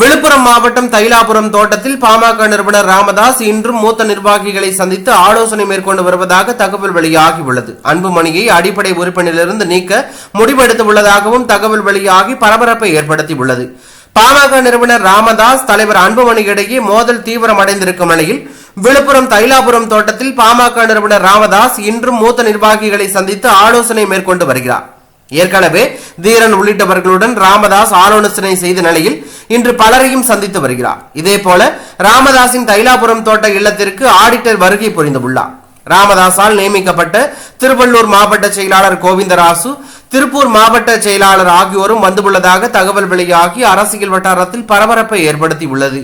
விழுப்புரம் மாவட்டம் தைலாபுரம் தோட்டத்தில் பாமக நிறுவனர் ராமதாஸ் இன்றும் மூத்த நிர்வாகிகளை சந்தித்து ஆலோசனை மேற்கொண்டு வருவதாக தகவல் வெளியாகியுள்ளது. அன்புமணியை அடிப்படை உறுப்பினரிலிருந்து நீக்க முடிவெடுத்துள்ளதாகவும் தகவல் வெளியாகி பரபரப்பை ஏற்படுத்தியுள்ளது. பாமக நிறுவனர் ராமதாஸ் தலைவர் அன்புமணி இடையே மோதல் தீவிரமடைந்திருக்கும் நிலையில் விழுப்புரம் தைலாபுரம் தோட்டத்தில் பாமக நிறுவனர் ராமதாஸ் இன்றும் மூத்த நிர்வாகிகளை சந்தித்து ஆலோசனை மேற்கொண்டு வருகிறார். ஏற்கனவே தீரன் உள்ளிட்டவர்களுடன் ராமதாஸ் ஆலோசனை செய்த நிலையில் இன்று பலரையும் சந்தித்து வருகிறார். இதேபோல ராமதாஸின் தைலாபுரம் தோட்ட இல்லத்திற்கு ஆடிட்டர் வருகை புரிந்துள்ளார். ராமதாஸால் நியமிக்கப்பட்ட திருவள்ளூர் மாவட்ட செயலாளர் கோவிந்தராசு திருப்பூர் மாவட்ட செயலாளர் ஆகியோரும் வந்துள்ளதாக தகவல் வெளியாகி அரசியல் வட்டாரத்தில் பரபரப்பை ஏற்படுத்தியுள்ளது.